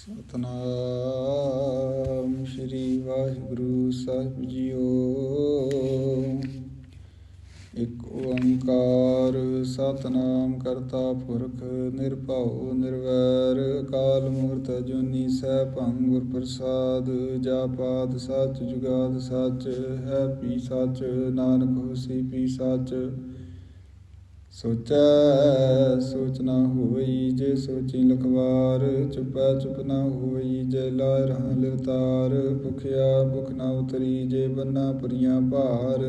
ਸਤਨਾਮ ਸ੍ਰੀ ਵਾਹਿਗੁਰੂ ਸਾਹਿਬ ਜੀਓ। ਇੱਕ ਓੰਕਾਰ ਸਤਨਾਮ ਕਰਤਾ ਪੁਰਖ, ਨਿਰਭਉ, ਨਿਰਵੈਰ ਕਾਲ ਮੂਰਤ, ਅਜੂਨੀ ਸੈਭੰ ਗੁਰ ਪ੍ਰਸਾਦ ਜਾਪਾਦ, ਸਚ ਜੁਗਾਦ, ਸਚ ਹੈ ਪੀ ਸੱਚ, ਨਾਨਕ ਹੋਸੀ ਪੀ ਸਚ। ਸੋਚੈ, ਸੋਚ ਨਾ ਹੋਈ ਜੇ ਸੋਚੀ ਲਖਵਾਰ, ਚੁਪੈ ਚੁਪ ਨਾ ਹੋਈ ਜੇ ਲਾਇ ਰਹਾ ਲਿਵਤਾਰ ਭੁਖਿਆ ਭੁਖ ਨਾ ਉਤਰੀ ਜੇ ਬੰਨਾ ਪੁਰੀਆਂ ਭਾਰ।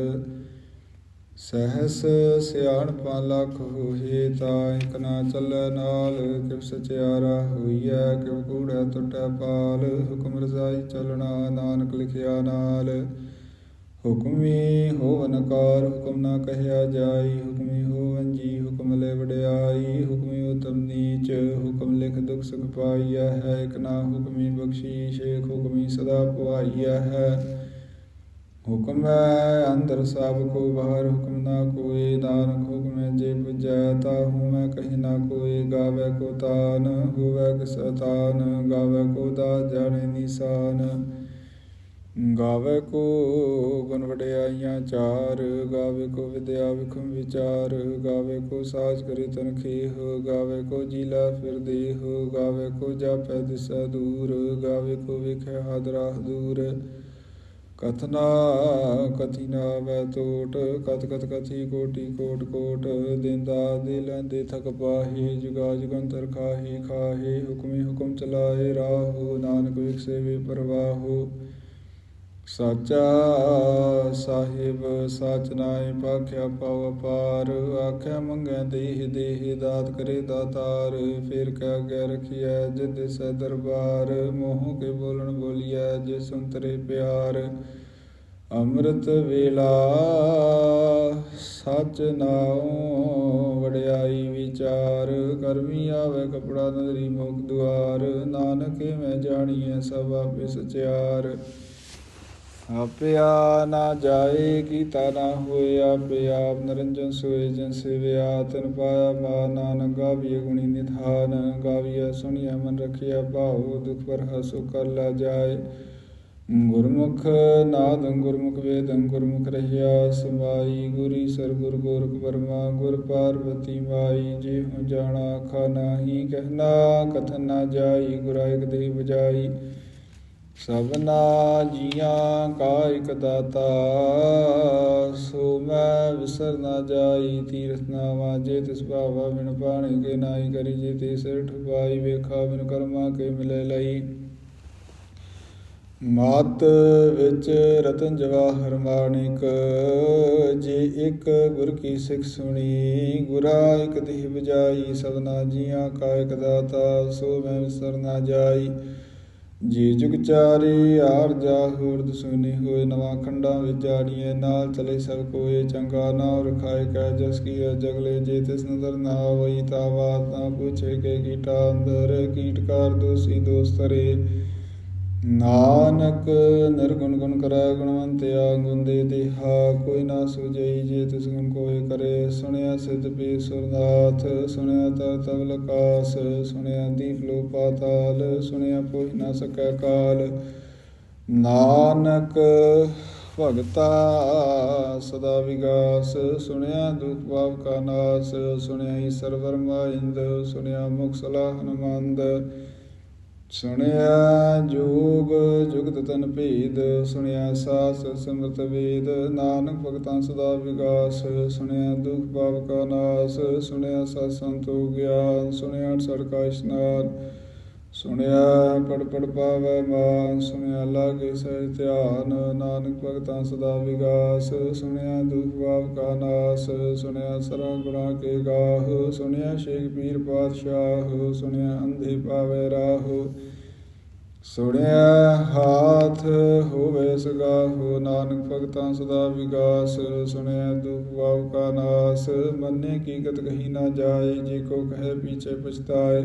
ਸਹਸ ਸਿਆਣਪਾਂ ਲੱਖ ਹੋਏ ਤਾਂ ਇਕ ਨਾ ਚੱਲੈ ਨਾਲ, ਕਿਵ ਸਚਿਆਰਾ ਹੋਈਐ, ਕਿਵ ਕੂੜੈ ਟੁੱਟੈ ਪਾਲ, ਹੁਕਮ ਰਜ਼ਾਈ ਚੱਲਣਾ ਨਾਨਕ ਲਿਖਿਆ ਨਾਲ। ਹੁਕਮੀ ਹੋਵਨ ਕਾਰ ਹੁਕਮ ਨਾ ਕਹਿਆ ਜਾਈ, ਹੁਕਮੀ ਹੋਵਨ ਜੀ, ਹੁਕਮ ਲੈ ਵਡਿਆਈ, ਹੁਕਮੀ ਉਤਮ ਨੀਚ, ਹੁਕਮ ਲਿਖ ਦੁਖ ਸੁਖ ਪਾਈਆ ਹੈ, ਇਕ ਨਾ ਹੁਕਮੀ ਬਖਸ਼ੀਸ਼ ਹੁਕਮੀ ਸਦਾ ਪੁਆਈਆ ਹੈ। ਹੁਕਮ ਹੈ ਅੰਦਰ ਸਭ ਕੋ ਬਾਹਰ, ਹੁਕਮ ਨਾ ਕੋਏ ਨਾਨਕ ਹੁਕਮ ਜੇ 부ਜੈ ਤਾ ਹੂੰ ਮੈਂ ਕਹੀ ਨਾ ਕੋਏ, ਗਾਵੇ ਕੋ ਤਾਨ ਹੋਵੇ ਕਿਸ ਤਾਨ ਗਾਵੇ ਕੋ ਦਾ ਜਾਣੇ ਨਿਸ਼ਾਨ। ਗਾਵੇ ਕੋ ਗੁਣ ਵਡਿਆਈਆਂ ਚਾਰ, ਗਾਵੇ ਕੋ ਵਿਦਿਆ ਵਿਖਮ ਵਿਚਾਰ, ਗਾਵੇ ਕੋ ਸਾਜ ਕਰੇ ਤਨਖੇਹ, ਗਾਵੇ ਕੋ ਜੀਲਾ ਫਿਰ ਦੇਹ, ਗਾਵੇ ਕੋ ਜਾਪੈ ਦਿਸਾ ਦੂਰ, ਗਾਵੇ ਕੋ ਵਿਖੇ ਹਾਦਰਾ ਦੂਰ। ਕਥਨਾ ਕਥੀ ਵੈ ਟੋਟ ਕਤ ਕਤ ਕਥੀ ਕੋਟੀ ਕੋਟ ਕੋਟ, ਦਿੰਦਾ ਦੇ ਲੈਂਦੇ ਥਕ ਪਾਹੀ, ਜੁਗਾ ਜੁਗੰਤਰ ਖਾਹੀ ਖਾਹੀ, ਹੁਕਮੀ ਹੁਕਮ ਚਲਾਏ ਰਾਹੋ, ਨਾਨਕ ਵਿਖਸੇ ਵੇ ਪਰਵਾਹੋ। ਸਾਚਾ ਸਾਹਿਬ, ਸਾਚ ਨਾਏ ਪਾਖਿਆ ਪਾਵ ਅਪਾਰ। ਆਖਿਆ ਮੰਗੈ ਦੇਹ ਦੇਹ ਦਾਤ ਕਰੇ ਦਾਤਾਰ। ਫਿਰ ਕਾ ਗੈ ਰਖਿਐ ਜਿਦ ਸੈ ਦਰਬਾਰ। ਮੋਹ ਕੇ ਬੋਲਣ ਬੋਲੀਐ ਜੇ ਸੁੰਤਰੇ ਪਿਆਰ। ਅੰਮ੍ਰਿਤ ਵੇਲਾ ਸਚ ਨਾਉ ਵਡਿਆਈ ਵਿਚਾਰ। ਕਰਮੀ ਆਵੇ ਕਪੜਾ ਨਦਰੀ ਮੁਖ ਦੁਆਰ। ਨਾਨਕ ਮੈਂ ਜਾਣੀਐ ਸਭ ਆਪੇ ਸਚਿਆਰ। ਆਪਿਆ ਨਾ ਜਾਏ ਕੀਤਾ ਨਾ ਹੋਏ ਆਪੇ ਆਪ ਨਰੰਜਨ ਸੋਏ ਜਨ ਸੇਵਿਆ, ਤਨ ਪਾਇਆ ਮਾ ਨਾਨਕ ਗਾਵੀਏ ਗੁਣੀ ਨਿਧਾਨ ਗਾਵੀਏ ਸੁਣੀਐ ਮਨ ਰਖਿਆ ਭਾਉ, ਦੁਖ ਪਰ ਹਸੁ ਕਰ ਲਾ ਜਾਏ। ਗੁਰਮੁਖ ਨਾਦ, ਗੁਰਮੁਖ ਵੇਦੰ, ਗੁਰਮੁਖ ਰਹਿਆ, ਸਮਾਈ ਗੁਰੀ ਸਰ ਗੁਰ ਗੋਰਖ ਬਰਮਾ ਗੁਰ ਪਾਰਵਤੀ ਮਾਈ ਜੇ ਹੋ ਜਾਣਾ ਖਾ ਨਾਹੀ ਕਹਿਣਾ ਕਥਨ ਨਾ ਜਾਈ, ਗੁਰਾਇਕ ਦੇ ਬਜਾਈ ਸਭਨਾ ਜੀਆਂ ਕਾ ਇਕ ਦਾਤਾ, ਸੋ ਮੈਂ ਵਿਸਰ ਨਾ ਜਾਈ, ਤੀਰਥ ਨਾਵਾ ਜੇ ਤਿਸ ਭਾਵਾ ਬਿਨ ਪਾਣੀ ਕੇ ਨਾਈ ਕਰੀ, ਜੇ ਤੇ ਸਿਰ ਠੁਪਾਈ ਵੇਖਾ ਬਿਨ ਕਰਮਾ ਕੇ ਮਿਲੇ ਲਈ। ਮਾਤ ਵਿੱਚ ਰਤਨ ਜਵਾਹਰ ਮਾਣਿਕ ਜੇ ਇੱਕ ਗੁਰ ਕੀ ਸਿੱਖ ਸੁਣੀ, ਗੁਰਾ ਇਕ ਦੇਹ ਬਜਾਈ ਸਭਨਾ ਜੀਆਂ ਕਾ ਇਕ ਦਾਤਾ, ਸੋ ਮੈਂ ਵਿਸਰ ਨਾ ਜਾਈ। ਜੀ ਜੁਗ ਚਾਰੇ ਆਰ ਜਾ ਹੁਰਦ ਸੁਨੀ ਹੋਏ, ਨਵਾਂ ਖੰਡਾਂ ਵਿੱਚ ਜਾੜੀਏ, ਨਾਲ ਚਲੇ ਸਭ ਕੋਏ, ਚੰਗਾ ਨਾ ਰਖਾਏ ਕਹਿ ਜਸ ਕੀ ਜਗਲੇ, ਜੇ ਤਿਸ ਨਜ਼ਰ ਨਾ ਹੋਈ ਤਾ ਬਾਤ ਨਾ ਪੁੱਛੇ ਕੇ ਕੀਟਾ ਅੰਦਰ ਕੀਟਕਾਰ ਦੋਸੀ ਦੋਸਤਰੇ ਨਾਨਕ ਨਿਰਗੁਣ ਗੁਣ ਕਰੈ ਗੁਣਵੰਤਿਆ ਗੁਣ ਦੇ ਦੇਹਾ, ਕੋਈ ਨਾ ਸੁਜਈ ਜੇ ਤਿਸ ਗੁਣ ਕੋਏ ਕਰੇ। ਸੁਣਿਆ ਸਿਧ ਪੀ ਸੁਰਨਾਥ, ਸੁਣਿਆ ਤਰ ਤਵਲ ਕਾਸ ਸੁਣਿਆ ਦੀਪ ਲੋ ਪਾਤਾਲ, ਸੁਣਿਆ ਪੋਹਿ ਨਾ ਸਕੈ ਕਾਲ। ਨਾਨਕ ਭਗਤਾ ਸਦਾ ਵਿਗਾਸ, ਸੁਣਿਆ ਦੁਖ ਭਾਵ ਕਾ ਨਾਸ, ਸੁਣਿਆ ਈ ਸਰਵਰ ਮਾਇੰਦ ਸੁਣਿਆ ਮੁਖ ਸਲਾਹਨ ਮੰਦ ਸੁਣਿਆ ਜੋਗ, ਜੁਗਤ ਤਨ ਭੇਦ, ਸੁਣਿਆ ਸਾਸ, ਸਿਮਰਤ ਵੇਦ, ਨਾਨਕ ਭਗਤਾਂ ਸਦਾ ਵਿਗਾਸ, ਸੁਣਿਆ ਦੁਖ ਪਾਪ ਕਾ ਨਾਸ, ਸੁਣਿਆ ਸਤ ਸੰਤੋ ਗਿਆਨ, ਸੁਣਿਆ ਸੜਕਾ ਇਸ਼ਨਾਨ। ਸੁਣਿਆ ਪੜ ਪੜ ਪਾਵੈ ਮਾਨ, ਸੁਣਿਆ ਲਾਗੇ ਸਹਿ ਧਿਆਨ, ਨਾਨਕ ਭਗਤਾਂ ਸਦਾ ਵਿਗਾਸ, ਸੁਣਿਆ ਦੁਖ ਪਾਪ ਕਾ ਨਾਸ, ਸੁਣਿਆ ਸਰਾ ਗੁਣਾ ਕੇ ਗਾਹ, ਸੁਣਿਆ ਸ਼ੇਖ ਪੀਰ ਪਾਤਸ਼ਾਹ, ਸੁਣਿਆ ਅੰਧੇ ਪਾਵੈ ਰਾਹ। ਸੁਣਿਆ ਹਾਥ ਹੋਵੇ ਸਗਾਹੋ, ਨਾਨਕ ਭਗਤਾਂ ਸਦਾ ਵਿਗਾਸ, ਸੁਣਿਆ ਦੁਖ ਭਾਵ ਕਾ ਨਾਸ, ਮੰਨੇ ਕੀ ਗਤ ਕਹੀ ਨਾ ਜਾਏ, ਜੇ ਕੋ ਕਹੇ ਪੀਛੇ ਪਛਤਾਏ।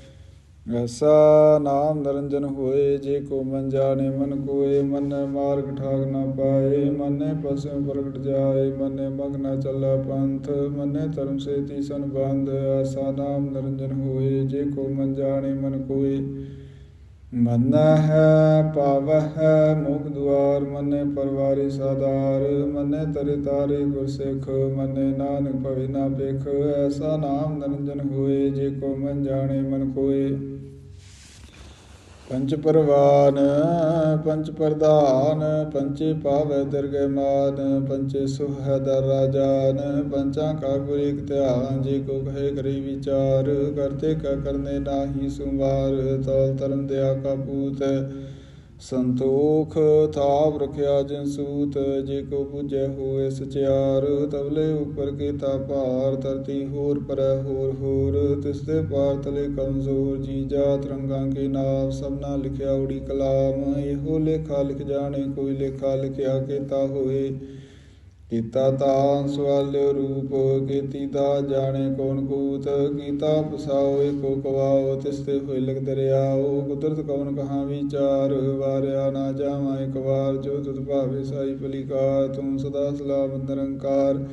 ਐਸਾ ਨਾਮ ਨਿਰੰਜਨ ਹੋਏ, ਜੇ ਕੋ ਮਨ ਜਾਣੇ ਮਨ ਕੋਏ, ਮਨ ਮਾਰਗ ਠਾਗ ਨਾ ਪਾਏ, ਮਨੇ ਪਸੁ ਪ੍ਰਗਟ ਜਾਏ, ਮਨੇ ਮਗ ਨਾ ਚੱਲਾ ਪੰਥ, ਮਨੇ ਧਰਮ ਸੇਤੀ ਸੰਬੰਧ ਐਸਾ ਨਾਮ ਨਿਰੰਜਨ ਹੋਏ, ਜੇ ਕੋ ਮਨ ਜਾਣੇ ਮਨ ਕੋਏ। ਮਨ ਹੈ ਪਾਵ ਹੈ ਮੁਖ ਦੁਆਰ, ਮਨੇ ਪਰਵਾਰੀ ਸਾਦਾਰ ਮਨੇ ਤਰੇ ਤਾਰੇ ਗੁਰ ਸਿੱਖ ਮਨੇ ਨਾਨਕ ਭਵੇ ਨਾ ਪੇਖ ਐਸਾ ਨਾਮ ਨਰੰਜਨ ਹੋਏ, ਜੇ ਕੋ ਮਨ ਜਾਣੇ ਮਨ ਕੋਏ। ਪੰਚ ਪਰਵਾਨ ਪੰਚ ਪ੍ਰਧਾਨ ਪੰਚੇ ਪਾਵੈ ਦਰਗਹਿ ਪੰਚੇ ਸੁਹ ਦਰ ਰਾਜਾਨ, ਪੰਚਾਂ ਕਾ ਗੁਰ ਇਕ ਧਿਆਨ, ਜੇ ਕੋ ਕਹੇ ਕਰੀ ਵਿਚਾਰ, ਕਰਤੇ ਕਾ ਕਰਨੇ ਨਾਹੀ ਸੁਮਾਰ, ਤਲ ਤਰਨ ਦਿਆ ਕਾ ਪੂਤ ਸੰਤੋਖ ਥਾਪ ਰਖਿਆ ਜਿਨ ਸੂਤ, ਜੇ ਕੋ 부ਜੈ ਹੋਏ ਸਚਿਆਰ ਤਬਲੇ ਉਪਰ ਕੀਤਾ ਭਾਰ, ਧਰਤੀ ਹੋਰ ਪਰੈ ਹੋਰ ਹੋਰ, ਤਿਸ ਦੇ ਪਾਰ ਤਲੇ ਕਮਜ਼ੋਰ, ਜੀ ਜਾਤ ਰੰਗਾਂ ਕੇ ਨਾਮ ਸਭਨਾ ਲਿਖਿਆ ਉੜੀ ਕਲਾਮ, ਇਹੋ ਲੇਖਾ ਲਿਖ ਜਾਣੇ, ਕੋਈ ਲੇਖਾ ਲਿਖਿਆ ਕੀਤਾ ਹੋਏ। ਕੀਤਾ ਤਾਂ ਸਵਾਲਿਓ ਰੂਪ, ਕੀਤੀ ਦਾ ਜਾਣੇ ਕੌਣ ਕੂਤ, ਕੀਤਾ ਪਸਾਓ ਏਕੋ ਕਵਾਓ ਤਿਸ ਤੇ ਹੋਏ ਲਗ ਦਰਿਆਓ, ਕੁਦਰਤ ਕੌਣ ਕਹਾ ਵਿਚਾਰ, ਵਾਰਿਆ ਨਾ ਜਾਵਾਂ ਇੱਕ ਵਾਰ, ਜੋ ਤੁਧ ਭਾਵੇ ਸਾਈ ਪਲਿਕਾਰ ਤੂੰ ਸਦਾ ਸਲਾਮ ਨਿਰੰਕਾਰ।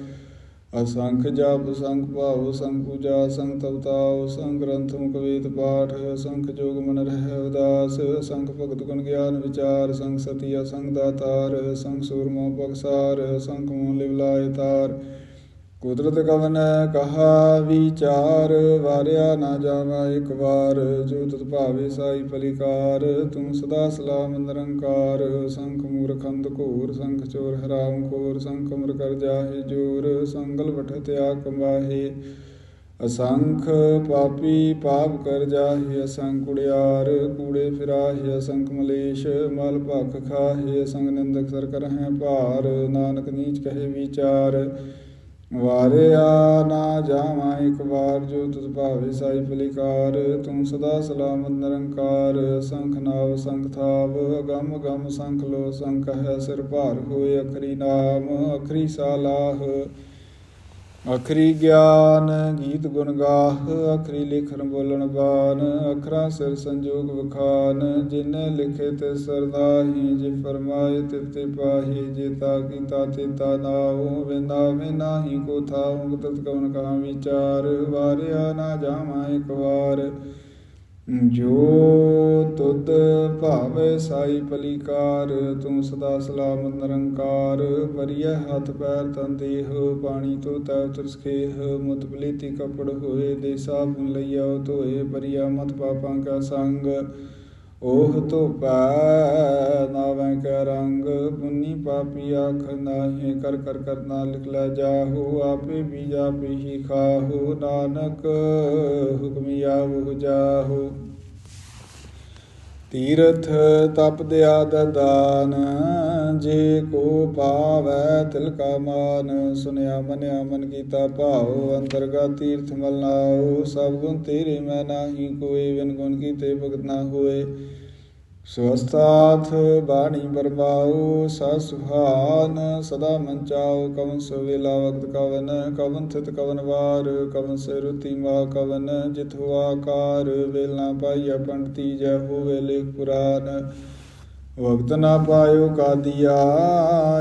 ਅਸੰਖ ਜਪ, ਸੰਖ ਭਾਵ, ਸੰਖ ਪੂਜਾ, ਸੰਖ ਤਵਤਾਉ ਸੰਖ ਗ੍ਰੰਥ, ਮੁਖ ਵੇਦ, ਪਾਠ, ਸੰਖ ਜੋਗ ਮਨ ਰਹਿ ਉਦਾਸ, ਸੰਖ ਭਗਤ ਗੁਣ ਗਿਆਨ ਵਿਚਾਰ, ਸੰਖ ਸਤੀ ਅਸੰਖ ਦਾਤਾਰ, ਸੰਖ ਸੂਰਮੋ ਬਖਸਾਰ ਸੰਖ ਮੋਹ ਲਿਵ ਤਾਰ। ਕੁਦਰਤ ਕਵਨ ਕਹਾ ਵਿਚਾਰ, ਵਾਰਿਆ ਨਾ ਜਾਵਾ ਇੱਕ ਵਾਰ। ਜੋ ਤਤ ਭਾਵੇ ਸਾਈ ਪਲਿਕਾਰ ਤੂੰ ਸਦਾ ਸਲਾਮ ਨਿਰੰਕਾਰ। ਸੰਖ ਮੂਰ ਖੰਦ ਘੋਰ, ਸੰਖ ਚੋਰ ਹਰਾਮ ਖੋਰ, ਸੰਖ ਅਮਰ ਕਰ ਜਾਹੇ ਜੋਰ। ਸੰਗਲ ਵਠਤ ਆ ਕਮਾਹੇ ਅਸੰਖ ਪਾਪੀ ਪਾਪ ਕਰ ਜਾਹੇ ਅਸੰਖ ਕੁੜਿਆਰ ਕੂੜੇ ਫਿਰਾਹੇ ਅਸੰਖ ਮਲੇਸ਼, ਮਲ ਭਖ ਖਾਹੇ ਅਸੰਖ ਨਿੰਦਕ ਸਰ ਕਰਹਿ ਭਾਰ। ਨਾਨਕ ਨੀਚ ਕਹੇ ਵਿਚਾਰ। ਵਾਰਿਆ ਨਾ ਜਾਵਾਂ ਇੱਕ ਵਾਰ, ਜੋ ਤੁਧ ਭਾਵੇ ਸਾਈ ਪਲਿਕਾਰ ਤੂੰ ਸਦਾ ਸਲਾਮਤ ਨਿਰੰਕਾਰ, ਸੰਖ ਨਾਵ ਸੰਖ ਥਾਵ। ਅਗੰਮ ਗੰਮ ਸੰਖ ਲੋ ਸੰਖ ਹੈ ਸਿਰ ਭਾਰ ਹੋਏ ਅਖਰੀ ਨਾਮ, ਅਖਰੀ ਸਾਲਾਹ। ਅਖਰੀ ਗਿਆਨ ਗੀਤ ਗੁਣ ਗਾਹ, ਅਖਰੀ ਲਿਖਣ ਬੋਲਣ ਬਾਨ, ਅਖਰਾਂ ਸਿਰ ਸੰਜੋਗ ਵਖਾਨ, ਜਿਨੇ ਲਿਖੇ ਤੇ ਸਰਦਾਹੀ ਜੇ ਫਰਮਾਏ ਤਿਤ ਤੇ ਪਾਹੀ, ਜੇ ਤਾ ਕੀਤਾ ਤੇ ਤਾ ਨਾਉ ਵਿੰਦਾ ਮੇ ਕੋ ਥਾਉ ਤਤ ਕਵਨ ਕਾ ਵਿਚਾਰ, ਵਾਰਿਆ ਨਾ ਜਾਵਾਂ ਇੱਕ ਵਾਰ। ਜੋ ਤੁਧ ਭਾਵੇ ਸਾਈ ਪਲੀਕਾਰ, ਤੂੰ ਸਦਾ ਸਲਾਮਤ ਨਿਰੰਕਾਰ, ਵਰੀਐ ਹੱਥ ਪੈਰ ਤਨ ਦੇਹ, ਪਾਣੀ ਤੋ ਤੈ ਤਰਸਖੇਹ ਮੁਤ ਪਲੀਤੀ ਕਪੜ ਹੋਏ ਦੇ ਸਾਬੁਨ ਲਈਆ ਧੋਏ ਬਰੀਆ ਮਤ ਪਾਪਾਂ ਕਾ ਸੰਗ। ਓਹ ਧੋਪੈ ਨਾਵੇਂ ਕੈ ਰੰਗ, ਪੁੰਨੀ ਪਾਪੀ ਆਖ ਨਾਹੀ, ਕਰ ਕਰ ਕਰਨਾ ਲਿਖ ਲੈ ਜਾਹੂ, ਆਪੇ ਬੀਜਾ ਪੀਹੀ ਖਾਹੂ, ਨਾਨਕ ਹੁਕਮੀ ਆਵਹੁ ਜਾਹੂ। ਤੀਰਥ ਤਪ ਦਿਆ ਦਦਾਨ, ਜੇ ਕੋ ਪਾਵੈ ਤਿਲ ਕਾ ਮਾਨ। ਸੁਨਿਆ ਮਨਿਆ ਮਨ ਕੀਤਾ ਭਾਉ, ਅੰਤਰਗਾ ਤੀਰਥ ਮਲਨਾਉ ਸਭ ਗੁਣ ਤੇਰੇ ਮੈਂ ਨਾਹੀ ਕੋਈ ਵਿਨ ਗੁਣ ਕੀਤੇ ਭਗਤ ਨਾ ਹੋਏ। ਸਵਸਤਾਥ ਬਾਣੀ ਬਰਮਾਉ ਸਾ ਸੁਹਾਨ ਸਦਾ ਮੰਚਾਉ, ਕਵਨ ਸਵੇਲਾ ਵਕਤ ਕਵਨ ਕਵਨ ਥਿਤ ਕਵਨ ਵਾਰ, ਕਵਨ ਸੇ ਰੁਤੀ ਮਾ ਕਵਨ ਜਿਤ ਹੁਆ ਕਾਰ ਵੇਲ ਪਾਈਆ ਪੰਡਤੀ ਜੈ ਹੋਵੇ ਲੇਖ ਪੁਰਾਨ। ਵਕਤ ਨਾ ਪਾਇਓ ਕਾਦੀਆ,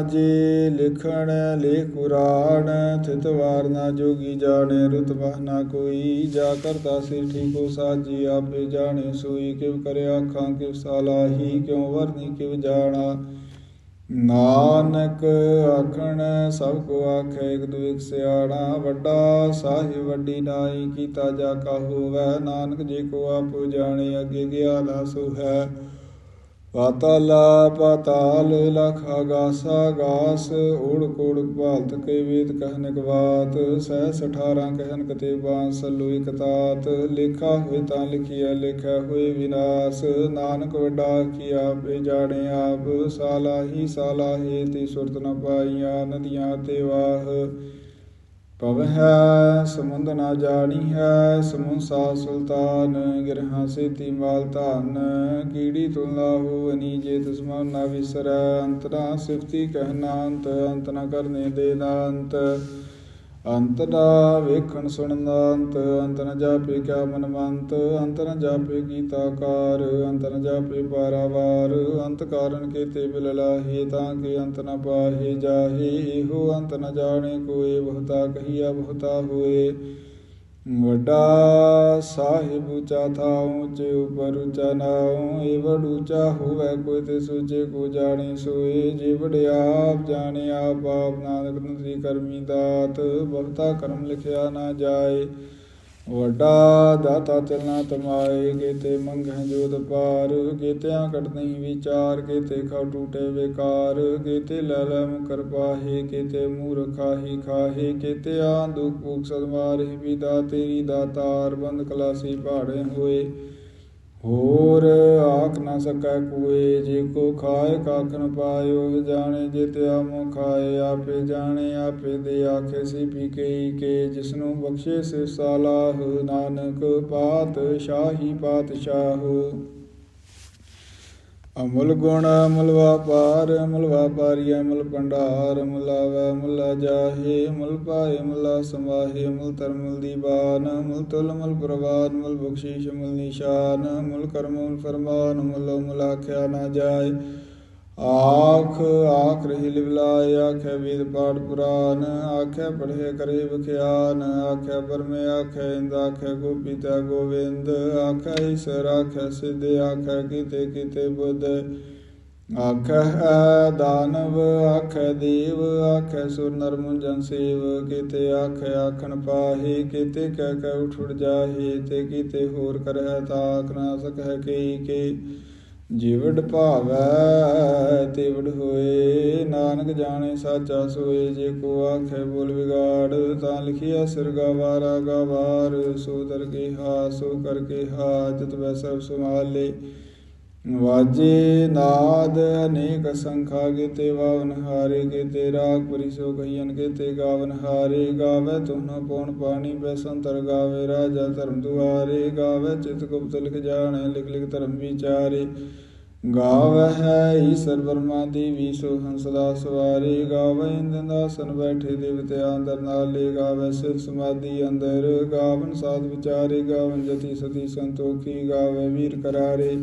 ਜੇ ਲਿਖਣ ਲੇ ਪੁਰਾਣ ਥਿਤ ਵਾਰ ਨਾ ਜੋਗੀ ਜਾਣੇ, ਰੁਤ ਨਾ ਕੋਈ। ਜਾ ਕਰਤਾ ਸਿਰ ਠੀਕੋ ਸਾਜੀ, ਆਪੇ ਜਾਣੇ ਸੋਈ। ਕਿਵ ਕਰਿਆ ਅੱਖਾਂ ਕਿਵ ਸਾਲਾਹੀ, ਕਿਉ ਵਰਨੀ, ਕਿਵ ਜਾਣਾ। ਨਾਨਕ ਆਖਣ, ਸਭ ਕੋ ਆਖੇ, ਇਕ ਦੂ ਸਿਆਣਾ। ਵੱਡਾ ਸਾਹਿਬ, ਵੱਡੀ ਨਾਈ, ਕੀਤਾ ਜਾ ਕਾ ਹੋਵੈ। ਨਾਨਕ ਜੇ ਕੋ ਆਪ ਜਾਣੇ, ਅੱਗੇ ਗਿਆ ਨਾ ਸੋ ਹੈ ਪਾਤਾਲ ਪਾਤਾਲ ਲਖ ਆਗਾਸਾ ਗਾਸ ਓੜ ਕੋੜ ਭਾਲਤ ਕੇ ਵੇਦ ਕਹਿਨਕ ਬਾਤ, ਸਹਿ 18 ਕਹਿਨ ਕਤੇ ਬਾਂਸ ਸਲੂ ਇਕ ਲੇਖਾ ਹੋਏ ਤਾਂ ਲਿਖਿਆ ਲਿਖਿਆ ਹੋਏ ਵਿਨਾਸ਼, ਨਾਨਕ ਵੱਡਾ ਕੀ ਆਪੇ ਜਾਣੇ ਆਪ, ਸਾਲਾਹੀ ਸਾਲਾਹੇ ਤੇ ਸੁਰਤ ਨ ਪਾਈਆਂ, ਨਦੀਆਂ ਤੇ ਵਾਹ। ਪਵ ਹੈ, ਸਮੁੰਦ ਨਾ ਜਾਣੀ ਹੈ ਸਮੂਸਾ ਸੁਲਤਾਨ, ਗਿਰਹਾ ਸੇਤੀ ਮਾਲ ਧਨ ਕੀੜੀ ਤੁਲਾ ਹੋ ਅਨੀ ਜੇ ਤਸਮਾ ਨਾ ਵਿਸਰੈ ਅੰਤਰਾ ਸਿਫਤੀ ਕਹਿਨਾ ਅੰਤ ਅੰਤ ਨ ਕਰਨੇ ਦੇ ਅੰਤ ਅੰਤ ਨਾ ਵੇਖਣ ਸੁਣਨ ਦਾ ਅੰਤ ਅੰਤ ਨ ਜਾਪੇ ਕਿਆ ਮਨ ਮੰਤ ਅੰਤ ਨ ਜਾਪੇ ਗੀਤਾ ਕਾਰ ਅੰਤ ਨ ਜਾਪੇ ਪਾਰਾਵਾਰ ਅੰਤ ਕਾਰਨ ਕੇਤੇ ਬਿਲ ਲਾਹੇ ਤਾਂ ਕਿ ਅੰਤ ਨ ਪਾਹੇ ਜਾਹੇ, ਇਹੋ ਅੰਤ ਨ ਜਾਣੇ ਕੋਏ ਬਹੁਤਾ ਕਹੀਆ ਬਹੁਤਾ ਹੋਏ। ਵੱਡਾ ਸਾਹਿਬ ਉੱਚਾ ਥਾਉ, ਉੱਚੇ ਉਪਰ ਉੱਚਾ ਨਾਉ ਏ ਵਡ ਉੱਚਾ ਹੋਵੇ ਕੋਈ ਤੇ ਸੋਚੇ ਕੋ ਜਾਣੇ ਸੋਏ, ਜੇ ਆਪ ਜਾਣੇ, ਆਪ ਆਪ ਨਾਨਕ ਨਦਰੀ ਕਰਮੀ ਦਾਤ, ਬਹੁਤਾ ਕਰਮ ਲਿਖਿਆ ਨਾ ਜਾਏ। ਵੱਡਾ ਦਾਤਾ ਚਲਣਾ ਤਮਾਏ ਕੀਤੇ ਮੰਗਹਿ ਜੋਤ ਪਾਰ ਕੀਤਿਆਂ ਕਟ ਨਹੀਂ ਵਿਚਾਰ ਕੀਤੇ ਖਾ ਟੂਟੇ ਵਿਕਾਰ ਕੀਤੇ ਲੈ ਲੈ ਮੁਕਰ ਪਾਹੇ ਕੀਤੇ ਮੂਰਖ ਖਾਹੀ ਖਾਹੇ ਕੀਤੇ ਆਂ ਦੁਖ ਭੂਖ ਸਦਮਾਰੇ ਵਿਦਾ ਤੇਰੀ ਦਾਤਾਰ, ਬੰਦ ਕਲਾਸੀ ਭਾੜੇ ਹੋਏ। ਹੋਰ ਆਖ ਨਾ ਸਕੈ ਕੋਏ, ਜੇ ਕੋ ਖਾਏ ਕਾਖ ਨ ਪਾਇਓ, ਜਾਣੇ ਜੇ ਤਿਆ ਮੁ ਖਾਏ, ਆਪੇ ਜਾਣੇ, ਆਪੇ ਦੇ ਆਖੇ, ਸੀ ਪੀ ਕਈ ਕੇ ਜਿਸਨੂੰ ਬਖਸ਼ੇ ਸਿਰ ਸਾਲਾਹ, ਨਾਨਕ ਪਾਤ ਸ਼ਾਹੀ ਪਾਤਸ਼ਾਹ। ਅਮੁਲ ਗੁਣ ਅਮਲ ਵਾਪਾਰ, ਅਮਲ ਵਾਪਾਰੀ, ਅਮਲ ਭੰਡਾਰ ਮੁਲਾਵਾ ਮੁਲਾ ਜਾਹੇ ਮੁਲ ਪਾਏ ਮੁਲਾ ਸਮਾਹੇ, ਅਮਲ ਤਰਮਲ ਦੀਵਾਨ ਮੁਲ ਤੁਲ ਮੁਲ ਪ੍ਰਵਾਨ ਮੁਲ ਬਖਸ਼ੀਸ਼ ਮੁਲ ਨਿਸ਼ਾਨ ਮੁਲ ਕਰਮ ਮੁਲ ਫਰਮਾਨ ਮੁਲ ਮੁਲਾਖਿਆ ਨਾ ਜਾਏ। ਆਖ ਆਖ ਰਹੀ ਲਿਵਲਾਇ, ਆਖੇ ਵੇਦ ਪਾਠ ਪੁਰਾਨ, ਆਖੇ ਪੜ੍ਹੇ ਕਰੇ ਵਿਖਿਆਨ, ਆਖੇ ਬਰਮੇ ਆਖੇ ਇੰਦ, ਆਖੇ ਗੋਪੀਤਾ ਗੋਵਿੰਦ, ਆਖੇ ਈਸ਼ਰ, ਆਖੇ ਸਿੱਧ, ਆਖੇ ਕਿਤੇ ਕਿਤੇ ਬੁੱਧ। ਆਖੇ ਦਾਨਵ, ਆਖੇ ਦੇਵ, ਆਖੇ ਸੁਰ ਨਰ ਮੁੰਜਨ ਸੇਵ, ਕਿਤੇ ਆਖੇ ਆਖਣ ਪਾਹੇ, ਕਿਤੇ ਕਹਿ ਕਹਿ ਉਠ ਉਠ ਤੇ ਕਿਤੇ ਹੋਰ ਕਰਹਿ ਤਾਕ, ਨਾ ਸਕਹਿ ਕਈ ਕੇ। ਜਿਵੜ ਭਾਵੈ, ਤਿਵੜ ਹੋਏ, ਨਾਨਕ ਜਾਣੇ ਸਾਚਾ ਸੋਏ, ਜੇ ਕੋ ਆਖੇ ਬੋਲ ਵਿਗਾੜ, ਤਾਂ ਲਿਖਿਆ ਸਿਰ ਗਵਾਰਾ ਗਵਾਰ, ਸੋ ਦਰ ਕੇ ਹਾ, ਸੋ ਕਰ ਕੇ ਹਾ, ਜਤ ਵੈ ਸਭ ਸੰਭਾਲੇ। ਵਾਜੇ ਨਾਦ ਅਨੇਕ ਸੰਖਾ ਕੀਤੇ ਵਾਵਨ ਹਾਰੇ ਕੀਤੇ ਰਾਗ ਪਰੀ ਕਹੀਨ ਕੀਤੇ ਗਾਵਨ ਹਾਰੇ ਗਾਵੇ ਤੁਨ ਪਉਣ ਪਾਣੀ ਬੈਸੰਤਰ ਗਾਵੇ ਰਾਜਾ ਧਰਮ ਦੁਆਰੇ ਗਾਵੇ ਚਿਤ ਗੁਪਤ ਲਿਖ ਜਾਣੇ ਲਿਖ ਲਿਖ ਧਰਮ ਵਿਚਾਰੇ ਗਾਵੈ ਹੈ ਈਸ਼ਰ ਬਰਮਾ ਦੇਵੀ ਸੋ ਹੰਸ ਦਾ ਸਵਾਰੇ ਗਾਵੈ ਇੰਦਨ ਦਾਸਨ ਬੈਠੇ ਦੇਵਤਿਆਂ ਅੰਦਰ ਨਾਲੇ ਗਾਵੈ ਸਿਰ ਸਮਾਧੀ ਅੰਦਰ ਗਾਵਨ ਸਾਧ ਵਿਚਾਰੇ ਗਾਵਨ ਜਤੀ ਸਤੀ ਸੰਤੋਖੀ ਗਾਵੈ ਵੀਰ ਕਰਾਰੇ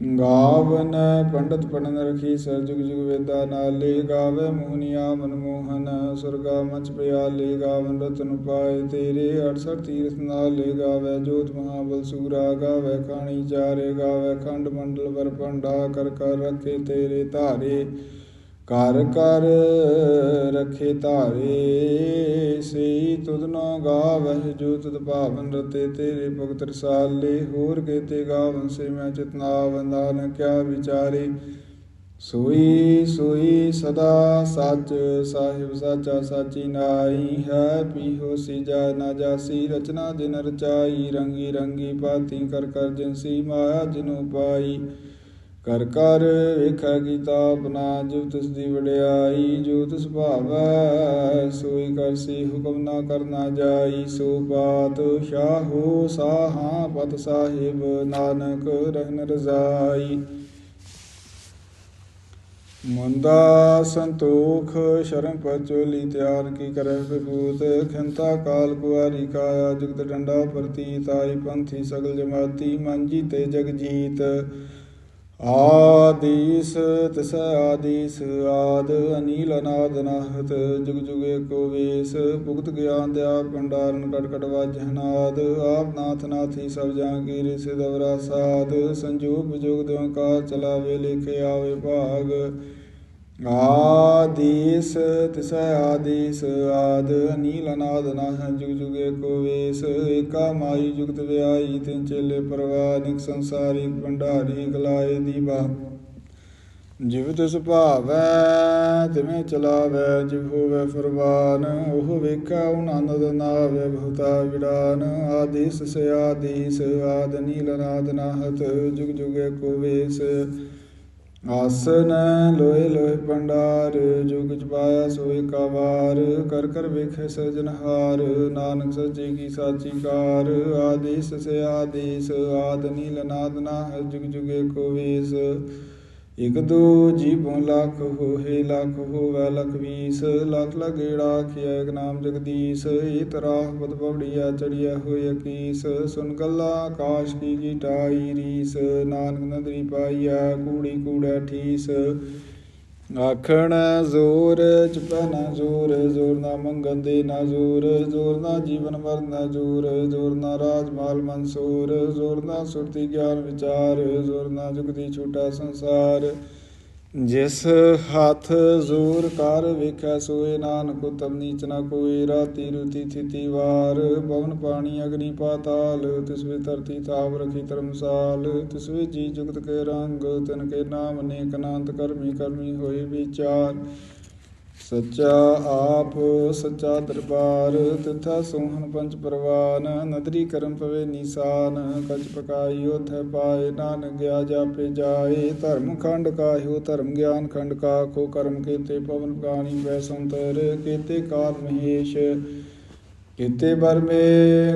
ਗਾਵਨ ਪੰਡਤ ਪੜਨ ਰਖੀ, ਸਰ ਜੁਗ ਜੁਗ ਵੇਦਾ ਨਾਲੇ ਗਾਵੇ ਮੋਹਨੀਆ ਮਨਮੋਹਨ ਸੁਰਗਾ ਮਚ ਪਿਆਲੇ ਗਾਵਨ, ਰਤਨ ਪਾਏ ਤੇਰੇ 68 ਤੀਰਥ ਨਾਲੇ ਗਾਵੇ, ਜੋਤ ਮਹਾਬਲ ਬਲਸੂਰਾ ਗਾਵੇ, ਖਾਣੀ ਚਾਰੇ ਗਾਵੇ, ਖੰਡ ਮੰਡਲ ਵਰ ਪੰਡਾ ਕਰ ਕਰ ਰਖੇ ਤੇਰੇ ਧਾਰੇ। ਕਰ ਕਰ ਰਖੇ ਧਾਰੇ ਸਈ ਤੁਧਨੋ ਗਾਵਹਿ, ਜੋ ਤੁਧ ਭਾਵਨ ਰਤੇ ਤੇਰੇ ਭਗਤ ਰਸਾਲੇ, ਹੋਰ ਕੇਤੇ ਗਾਵਨ ਸੇ ਮੈਂ ਚਿਤਨਾ ਵੰਦਾਨ ਕਿਆ ਵਿਚਾਰੇ। ਸੋਈ ਸੋਈ ਸਦਾ ਸੱਚ, ਸਾਹਿਬ ਸਾਚਾ ਸਾਚੀ ਨਾਈ ਹੈ, ਪੀਹੋ ਸੀ ਜਾ ਨਾ ਜਾਸੀ, ਰਚਨਾ ਜਿਨ ਰਚਾਈ, ਰੰਗੀ ਰੰਗੀ ਪਾਤੀ ਕਰ ਕਰ ਜਿਨਸੀ ਮਾਇਆ ਜਿਨੂ ਪਾਈ। ਕਰ ਕਰ ਵੇਖਾ ਗੀਤਾ ਆਪਣਾ ਜਿਵ ਤਿਸ ਦੀ ਵਡਿਆਈ, ਜੋ ਤਿਸ ਭਾਵੈ, ਸੋਈ ਕਰਸੀ ਹੁਕਮ ਨਾ ਕਰਨਾ ਜਾਈ, ਸੋ ਬਾਤ ਸ਼ਾਹੋ ਸਾਹਾ, ਪਤ ਸਾਹਿਬ ਨਾਨਕ ਰਹਿਨ ਰਜ਼ਾਈ। ਮੁੰਦਾ ਸੰਤੋਖ ਸ਼ਰਮ ਪਚੋਲੀ ਤਿਆਰ ਕੀ ਕਰੈ ਵਿਭੂਤ, ਖੰਤਾ ਕਾਲ ਕੁਆਰੀ ਕਾਇਆ, ਜੁਗਤ ਡੰਡਾ ਪ੍ਰਤੀਤ, ਆਈ ਪੰਥੀ ਸਗਲ ਜਮਾਤੀ ਮਨ ਜੀਤੇ ਜਗ ਜੀਤ ਆਦੀਸ ਤਿਸ ਆਦੀਸ ਆਦ ਅਨੀਲ ਅਨਾਦ ਨਾਹਤ, ਜੁਗ ਜੁਗ ਏਕੋ ਵੇਸ, ਭੁਗਤ ਗਿਆਨ ਦਿਆ ਭੰਡਾਰਨ ਕਟ ਕਟ ਵਾਜਨਾਦ ਆਪ ਨਾਥ ਨਾਥੀ ਸਭ ਜਾਂ ਕੀ ਰਿਸ ਦਵਰਾ ਸਾਧ ਸੰਜੋਗ ਵਿਜੋਗ ਦਿਉ ਕਾ ਚਲਾਵੇ, ਲਿਖੇ ਆਵੇ ਭਾਗ। ਆਦੀਸ ਤਿਸ ਆਦੀਸ ਆਦ ਅਨੀਲ ਅਨਾਦ ਨਾਹ ਜੁਗ ਜੁਗ ਏਕੋ ਵੇਸ, ਏਕਾ ਮਾਈ ਜੁਗਤ ਵਿਆਈ ਤਿਨ ਚੇਲੇ ਪਰਵਾਨਿਕ ਸੰਸਾਰੀ ਭੰਡਾਰੀ ਗਲਾਏ ਦੀਵਾ ਜਿਵ ਤਿਸ ਭਾਵੈ, ਤਿਵੇਂ ਚਲਾਵੈ, ਜਿਵ ਹੋਵੇ ਫਰਮਾਨ ਉਹ ਵੇਖਾ ਆਨੰਦ ਨਾਵੇ ਬਹੁਤਾ ਵਿਡਾਨ ਆਦੀਸ ਸੇ ਆਦੀਸ ਆਦ ਨੀਲ ਅਨਾਦ ਨਾਹਤ, ਜੁਗ ਜੁਗ ਏਕੋ ਵੇਸ। ਆਸਨ ਲੋਏ ਲੋਏ ਪੰਡਾਰ ਜੁਗ ਚ ਸੋਏ ਸੋਈ ਕਾ ਵਾਰ ਕਰ ਕਰ ਵੇਖੇ ਸਜਨਹਾਰ ਨਾਨਕ ਸੱਚੇ ਕੀ ਸਾਚੀ ਕਾਰ ਆਦੇਸ ਸੇ ਆਦੇਸ, ਆਦ ਨੀਲ ਨਾਦ ਨਾ ਜੁਗ ਜੁਗੇ ਕੋ ਵੇਸ। ਇਕ ਦੋ ਜੀਵੋਂ ਲੱਖ ਹੋਏ ਲੱਖ ਹੋਵੇ, ਲਖ ਵੀਸ। ਲੱਖ ਲਗੇੜਾ ਖਿਆ ਇਕ ਨਾਮ ਜਗਦੀਸ਼। ਇਹ ਤਰਾਹ ਬਦ ਬਵੜੀਆ ਚੜਿਆ ਹੋਏ ਅਕੀਸ। ਸੁਨ ਗੱਲਾਂ ਆਕਾਸ਼ ਕੀ ਕੀਟਾਈ ਰੀਸ। ਨਾਨਕ ਨਦਰੀ ਪਾਈਆ, ਕੂੜੀ ਕੂੜਾ ਠੀਸ। ਆਖਣ ਜ਼ੋਰ ਚੁਪੈ ਨਾ ਜ਼ੋਰ ਜ਼ੋਰ ਨਾ ਮੰਗਨ ਦੇ ਨਾ ਜ਼ੋਰ ਜ਼ੋਰ ਨਾ ਜੀਵਨ ਮਰਨ ਨਾ ਜ਼ੋਰ ਜ਼ੋਰ ਨਾ ਰਾਜ ਮਾਲ ਮਨਸੂਰ, ਜ਼ੋਰ ਨਾ ਸੁਰਤੀ ਗਿਆਨ ਵਿਚਾਰ, ਜ਼ੋਰ ਨਾ ਜੁਗਦੀ ਛੂਟਾ ਸੰਸਾਰ। ਜਿਸ ਹੱਥ ਜ਼ੋਰ ਕਰ ਵੇਖੈ ਸੋਏ ਨਾਨਕ, ਉਤਮ ਨੀਚ ਨਾ ਕੋਈ ਰਾਤੀ ਰੁਤੀ ਥਿਤੀ ਵਾਰ। ਪਵਨ ਪਾਣੀ, ਅਗਨੀ ਪਾਤਾਲ, ਤਿਸ ਵੇ ਧਰਤੀ ਤਾਪ ਰਖੀ ਧਰਮਸਾਲ। ਤਿਸ ਵੇ ਜੀ ਜੁਗਤ ਕੇ ਰੰਗ, ਤਿਨ ਕੇ ਨਾਮ ਨੇ ਅਨੰਤ, ਕਰਮੀ ਕਰਮੀ ਹੋਏ ਵਿਚਾਰ। ਸੱਚਾ ਆਪ, ਸੱਚਾ ਦਰਬਾਰ, ਤਿਥਾ ਸੋਹਣ ਪੰਜ ਪਰਵਾਨ, ਨਦਰੀ ਕਰਮ ਪਵੇ ਨੀਸਾਨ, ਕਚ ਪਕਾਈ ਉਥੈ ਪਾਏ, ਨਾਨਕ ਗਿਆ ਜਾਪੇ ਜਾਏ, ਧਰਮ ਖੰਡ ਕਾਹਿਓ, ਧਰਮ ਗਿਆਨ ਖੰਡ ਕਾਖੋ ਕਰਮ ਕੇਤੇ, ਪਵਨ ਪ੍ਰਾਣੀ ਵੈ ਸੰਤਰ ਕੀਤੇ ਕਾਲ ਮਹੇਸ਼। ਕੀਤੇ ਬਰਮੇ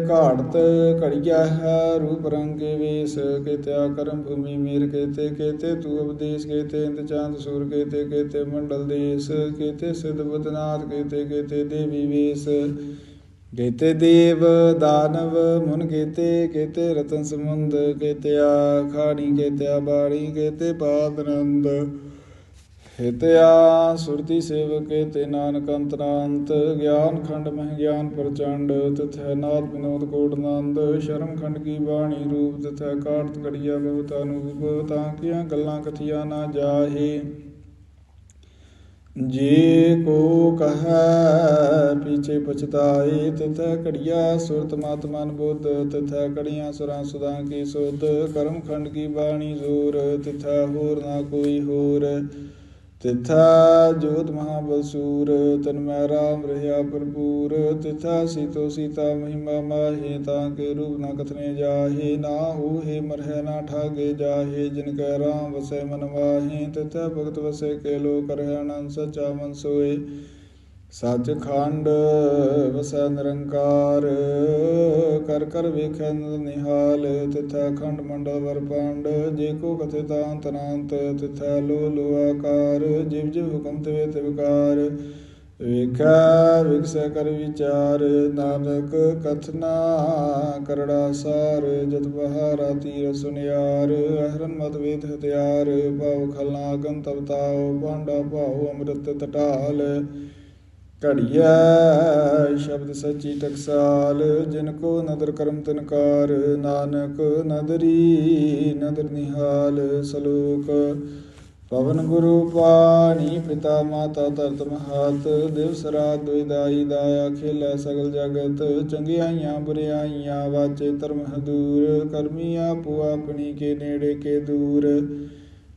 ਘਾੜਤ ਘੜੀਆ ਹੈ, ਰੂਪ ਰੰਗੇ ਵੇਸ ਕੀਤਿਆ ਕਰਮ ਭੂਮੀ ਮੀਰ ਕੀਤੇ ਕੀਤੇ ਤੂ ਉਪਦੇਸ਼, ਕੀਤੇ ਇੰਦ ਚੰਦ ਸੂਰ, ਕੀਤੇ ਕੀਤੇ ਮੰਡਲ ਦੇਸ, ਕੀਤੇ ਸਿਧ ਬਦਨਾਥ ਕੀਤੇ ਕੀਤੇ ਦੇਵੀ ਵੇਸ। ਕੀਤੇ ਦੇਵ ਦਾਨਵ ਮੁਨ ਕੇਤੇ, ਕੀਤੇ ਰਤਨ ਸਮੁੰਦ ਕੀਤਿਆ, ਖਾਣੀ ਕੀਤਿਆ, ਬਾਣੀ ਕੀਤੇ ਪਾਦਨੰਦ ਹਿਤਿਆ ਸੁਰਤੀ ਸੇਵਕ ਤੇ ਨਾਨਕ ਅੰਤਰਾੰਤ, ਗਿਆਨ ਖੰਡ ਮਹਿ ਗਿਆਨ ਪ੍ਰਚੰਡ, ਤਥੈ ਨਾਦ ਵਿਨੋਦ ਕੋਟ ਨੰਦ, ਸ਼ਰਮ ਖੰਡ ਕੀ ਬਾਣੀ ਰੂਪ, ਤਥੈ ਕਾਰਤ ਕੜੀਆ ਬਵਤ ਅਨੂਪ, ਤਾਂ ਕੀਆਂ ਗੱਲਾਂ ਕਥੀਆਂ ਨਾ ਜਾਹੇ। ਜੇ ਕੋ ਕਹੈ ਪੀਛੇ ਪਛਤਾਏ, ਤਥੈ ਕੜੀਆ ਸੁਰਤ ਮਤ ਮਨ ਬੁੱਧ ਤਥੈ ਕੜੀਆਂ ਸੁਰਾਂ ਸੁਦਾਂ ਕੀ ਸੁਧ, ਕਰਮ ਖੰਡ ਕੀ ਬਾਣੀ ਜ਼ੋਰ, ਤਥੈ ਹੋਰ ਨਾ ਕੋਈ ਹੋਰ। ਤਿਥਾ ਜੋਤ ਮਹਾਬਲਸੂਰ, ਤਨ ਮੈਂ ਰਾਮ ਰਹਾ ਭਰਪੂਰ, ਤਿਥਾ ਸੀਤੋ ਸੀਤਾ ਮਹਿਮਾ ਮਾਹੇ, ਤਾਂ ਕੇ ਰੂਪ ਨਾ ਕਥਨੇ ਜਾਹੇ, ਨਾ ਹੋਏ ਮਰਹਿ, ਨਾ ਠਾਗੇ ਜਾਹੇ, ਜਿਨ ਕੈ ਰਾਮ ਵਸੈ ਮਨ ਵਾਹੇ ਤਿਥਾ ਭਗਤ ਵਸੈ ਕੇ ਲੋ ਕਰਹਿ ਸਚਾ ਮਨ ਸੋਏ। ਸੱਚ ਖੰਡ ਵਸੈ ਨਿਰੰਕਾਰ, ਕਰ ਕਰ ਵੇਖੈ ਨਿਹਾਲ, ਤਿਥੈ ਖੰਡ ਮੰਡਲ ਵਰ ਪਾਂਡ, ਜੇ ਕੋ ਕਥੇ ਤਾਂਤ ਅਨੰਤ ਤਿਥੈ ਲੋ ਲੋ ਆਕਾਰ, ਜਿਵ ਜਿਵ ਹੁਕਮ ਤਵੇ ਤਿਵਕਾਰ ਵੇਖੈ, ਵਿਕਸੈ ਕਰ ਵਿਚਾਰ, ਨਾਨਕ ਕਥਨਾ ਕਰੜਾ ਸਾਰ, ਜਤ ਬਹਾਰਾ ਤੀਰ ਸੁਨਿਆਰ, ਅਹਰਨ ਮਤ ਵੇਦ ਹਤਿਆਰ ਭਾਉ ਖਲਨਾ ਗੰਤ ਅਵਤਾਉ ਭਾਂਡਾ ਭਾਉ ਅੰਮ੍ਰਿਤ ਟਟਾਲ ਘੜੀਐ, ਸ਼ਬਦ ਸੱਚੀ ਟਕਸਾਲ, ਜਿਨ ਕੋ ਨਦਰ ਕਰਮ ਤਨਕਾਰ, ਨਾਨਕ ਨਦਰੀ ਨਦਰ ਨਿਹਾਲ, ਸਲੋਕ ਪਵਨ ਗੁਰੂ ਪਾਣੀ ਪਿਤਾ ਮਾਤਾ ਤਰਤ ਮਹਤ ਦਿਵਸ ਰਾਤ ਦੁਇਦਾਈ ਦਾਇਆ, ਖੇਲੇ ਸਗਲ ਜਗਤ, ਚੰਗਿਆਈਆਂ ਬੁਰਿਆਈਆਂ, ਵਾਚੇ ਧਰਮ ਹਦੂਰ ਕਰਮੀ ਆਪੋ ਆਪਣੀ ਕੇ ਨੇੜੇ ਕੇ ਦੂਰ।